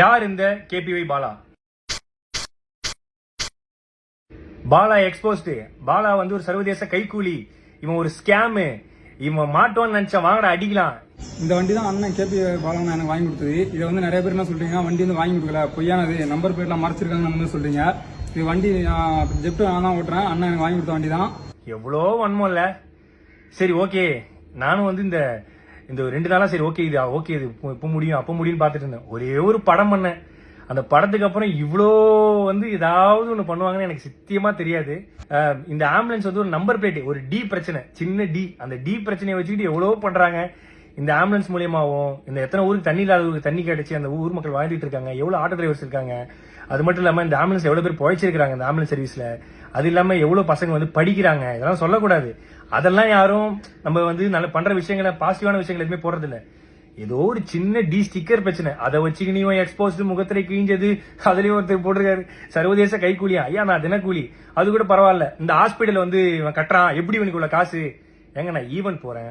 யார் இந்த KPY Bala? Bala exposed Bala வந்து ஒரு சர்வதேச கைக்கூலி இவன் ஒரு ஸ்கேமு இவன் மாட்டோன்னு நினைச்சா வாங்கடா அடிக்கலாம். இந்த வண்டி தான் அண்ணன் கேபி பாலன் எனக்கு வாங்கி கொடுத்தது. இதை வந்து நிறைய பேர் என்ன சொல்றீங்க வண்டி வந்து வாங்கி கொடுக்கல பொய்யானது. நம்பர் பிளேட்லாம் மறைச்சிருக்காங்க அந்த மாதிரி சொல்றீங்க. இது வண்டி ஜெப்ட் நான் தான் ஓட்டுறேன். அண்ணன் எனக்கு வாங்கி கொடுத்த வண்டி தான் எவ்வளோ வன்மம் இல்ல. சரி ஓகே நானும் வந்து இந்த இந்த ரெண்டு நாளாக சரி ஓகே இது ஓகே இது இப்போ- முடியும் அப்போ முடியும்னு பார்த்துட்டு இருந்தேன். ஒரே ஒரு படம் பண்ணேன். அந்த படத்துக்கு அப்புறம் இவ்வளோ வந்து ஏதாவது ஒன்று பண்ணுவாங்கன்னு எனக்கு சத்தியமா தெரியாது. இந்த ஆம்புலன்ஸ் வந்து ஒரு நம்பர் பிளேட் ஒரு டி பிரச்சனை சின்ன டி அந்த டி பிரச்சனையை வச்சுக்கிட்டு எவ்வளவோ பண்ணுறாங்க இந்த ஆம்புலன்ஸ் மூலியமாகவும் இந்த எத்தனை ஊருக்கு தண்ணி இல்லாத ஊருக்கு தண்ணி கிடைச்சி அந்த ஊர் மக்கள் வாழ்ந்துட்டு இருக்காங்க எவ்வளவு ஆட்டோ டிரைவர்ஸ் இருக்காங்க அது மட்டும் இல்லாம இந்த ஆம்புலன்ஸ் எவ்வளவு பேர் பழைச்சிருக்காங்க இந்த ஆம்புலன்ஸ் சர்வீஸ்ல அது இல்லாம எவ்வளவு பசங்க வந்து படிக்கிறாங்க இதெல்லாம் சொல்லக்கூடாது. அதெல்லாம் யாரும் நம்ம வந்து நல்ல பண்ற விஷயங்களை பாசிட்டிவான விஷயங்கள் எதுவுமே போடுறதில்ல. ஏதோ ஒரு சின்ன டி ஸ்டிக்கர் பிரச்சனை. அதை வச்சுக்கு நீ எக்ஸ்போஸ்டு முகத்திரை கிழிஞ்சது அதுலயும் ஒருத்தர் போட்டிருக்காரு. சர்வதேச கைக்கூலியா ஐயா நான் தினக்கூலி. அது கூட பரவாயில்ல. இந்த ஹாஸ்பிட்டல் வந்து இவன் கட்டுறான். எப்படி இவனுக்கு உள்ள காசு? ஏங்க நான் ஈவென்ட் போறேன்.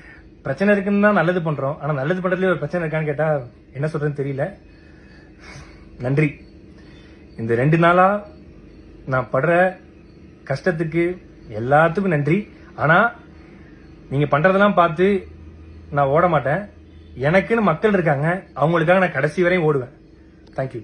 பிரச்சனை இருக்குன்னு தான் நல்லது பண்றோம். ஆனா நல்லது பண்றதுல ஒரு பிரச்சனை இருக்கான்னு கேட்டா என்ன சொல்றதுன்னு தெரியல. நன்றி. இந்த ரெண்டு நாளா நான் படுற கஷ்டத்துக்கு எல்லாத்துக்கும் நன்றி. ஆனா நீங்க பண்றதெல்லாம் பார்த்து நான் ஓட மாட்டேன். எனக்குன்னு மக்கள் இருக்காங்க. அவங்களுக்காக நான் கடைசி வரையும் ஓடுவேன். தேங்க்யூ